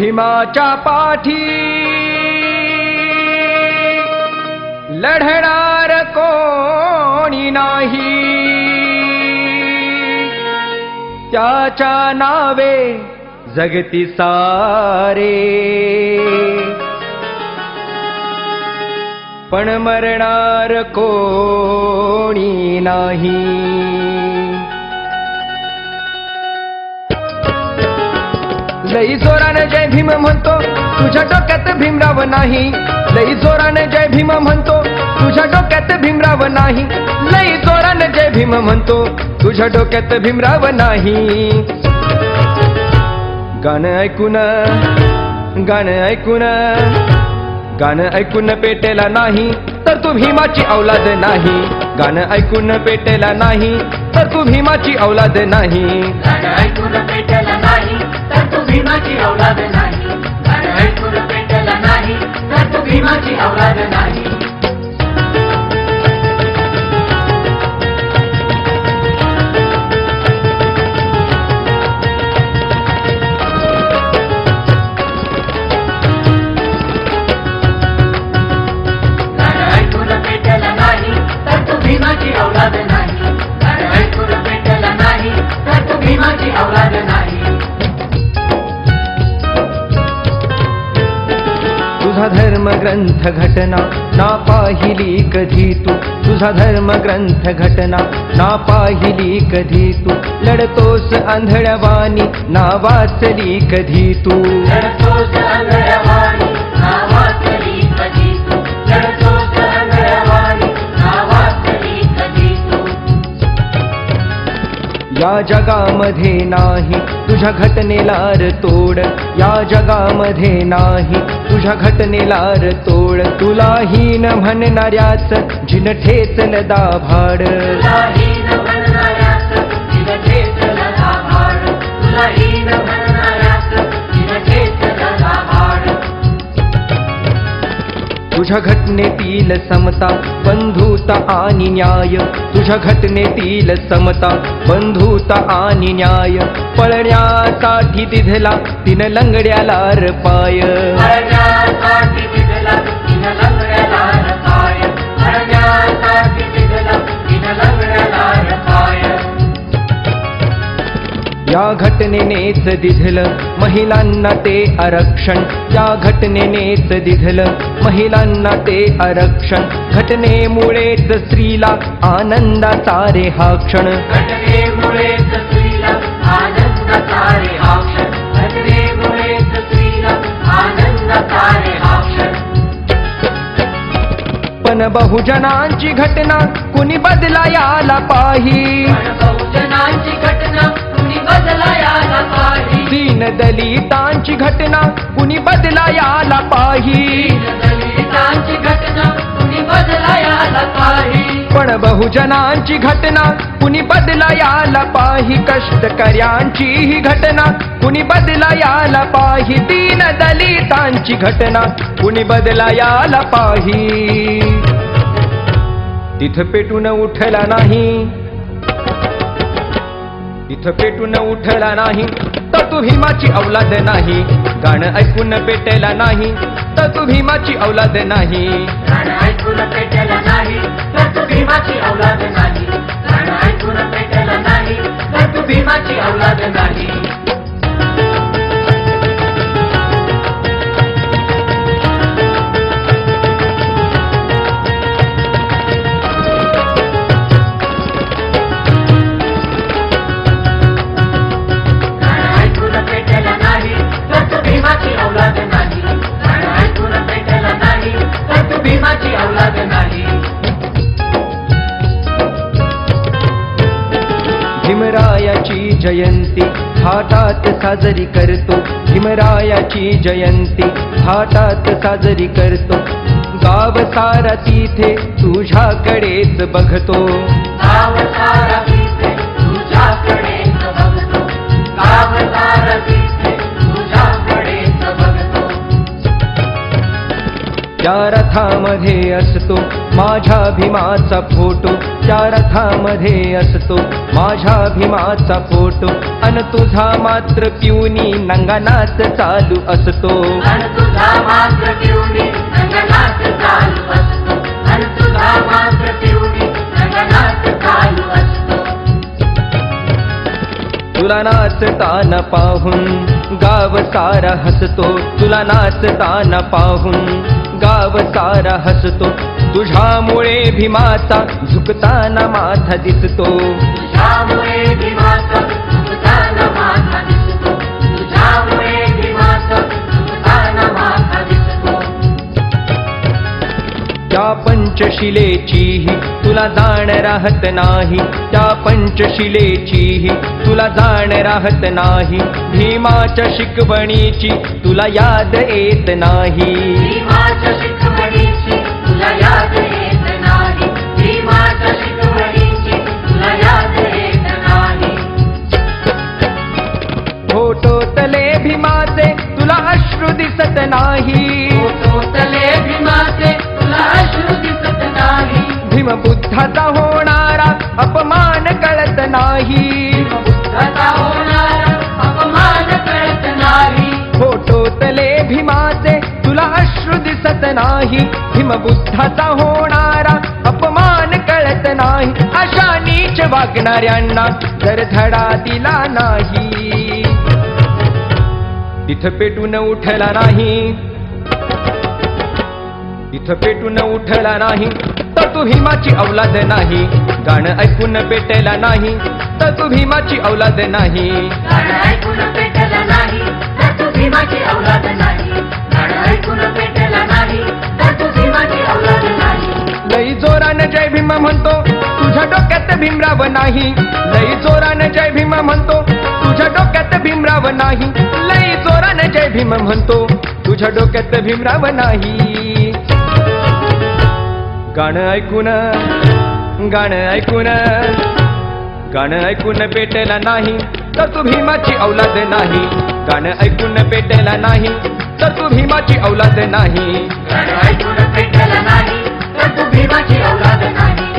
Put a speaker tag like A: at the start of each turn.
A: भीमाच्या पाठी. लढणार कोणी नाही. त्याच्या नावे जगती सारे. पण मरणार कोणी नाही. लई जोरा भीम म्हणतो तुझ्या डोक्यात भीमराव नाही. लई जोराने जय भीम म्हणतो तुझ्या डोक्यात भीमराव नाही. लई जोराने जय भीम म्हणतो तुझ्या डोक्यात भीमराव नाही. गाणं ऐकून गाणं ऐकून गाणं ऐकून पेटेला नाही तर तू भीमाची औलाद नाही. गाणं ऐकून पेटेला नाही तर तू भीमाची औलाद नाही.
B: तू भीमाची औलाद नाही. पेटला नाही. तू भीमाची औलाद नाही.
A: ग्रंथ घटना ना पाहिली कधी तू तुझा धर्म ग्रंथ घटना ना पाहिली कधी तू लढतोस आंधळवानी ना वाचली कधी तू या जगामध्ये नाही तुझ्या घटनेला तोड. या जगामध्ये नाही तुझ्या घटनेला र तुला हीन म्हणणाऱ्याच जिन ठेचल दाभाड.
B: तुला हीन
A: तुझ्या घटनेतील समता बंधुता आणि न्याय. तुझ्या घटनेतील समता बंधुता आणि न्याय. पळण्यासाठी दिधला तिन लंगड्याला पाय
B: तिनं लंगड्याला रपाय
A: घटनेनेच दिधलं महिलांना ते आरक्षण. या घटनेनेच दिधलं महिलांना ते आरक्षण. घटनेमुळेच स्त्रीला आनंदाचा रे हा क्षण
B: घटनेमुळेच स्त्रीला आनंदाचा रे हा क्षण घटनेमुळेच स्त्रीला आनंदाचा रे हा क्षण
A: पण बहुजनांची घटना कुणी बदलायाला पाही
B: पण बहुजनांची घटना बदलायाला पाही.
A: दीन दलितांची घटना कुणी बदलायाला पाही?
B: दलितांची घटना कुणी बदलायाला पाही?
A: पण बहुजनांची घटना कुणी बदलायाला पाही? कष्टकऱ्यांची ही घटना कुणी बदलायाला पाही? दीन दलितांची घटना कुणी बदलायाला पाही? तिथं पेटून उठला नाही तिथं पेटून उठला नाही तर तू भीमाची औलाद नाही. गाणं ऐकून पेटेला नाही तर तू भीमाची औलाद नाही.
B: ऐकून पेटेला नाही तर तू भीमाची औलाद नाही. ऐकून पेटेला नाही तर तू भीमाची औलाद नाही.
A: जयंती थाटात साजरी करतो. भीमरायाची जयंती थाटात साजरी करतो. गाव सारा तिथे तुझ्याकडेच बघतो.
B: गाव सारा तिथे तुझ्याकडेच बघतो. गाव सारा
A: त्या रथामध्ये असतो माझ्या भीमाचा फोटो. त्या रथामध्ये असतो माझ्या भीमाचा फोटो. अन तुझा मात्र पिऊनी नंगानाच चालू असतो.
B: चालू
A: तुला नाचताना पाहून गाव सारा हसतो. तुला नाचताना पाहून गाव सारा हसतो तुझ्यामुळे भीमाचा झुकताना माथा दिसतो. त्या पंचशिलेचीही तुला जाण राहत नाही. त्या पंचशिलेचीही तुला जाण राहत नाही. भीमाच्या शिकवणीची तुला याद येत नाही.
B: भीमाच्या शिकवणीची
A: कळत नाही.
B: हिमबुद्धाचा होणारा अपमान कळत नाही.
A: अशा नीच वागणाऱ्यांना जर धडा दिला नाही. तिथं पेटून उठला नाही. तिथं पेटून उठला नाही. तर तू हिमाची औलाद नाही. गाणं ऐकून पेटला नाही. तर तू भीमाची औलाद नाही. भीम म्हणतो तुझ्या डोक्यात भीमराव नाही. लई चोरान जय भीम म्हणतो तुझ्या डोक्यात भीमराव नाही. लई चोरान जय भीम म्हणतो तुझ्या डोक्यात भीमराव नाही. गाणं ऐकून गाणं ऐकून गाणं ऐकून पेटला नाही तर तू भीमाची औलाद नाही. गाणं ऐकून पेटला नाही तर तू भीमाची औलाद नाही.
B: गाणं ऐकून Macie radę na nim.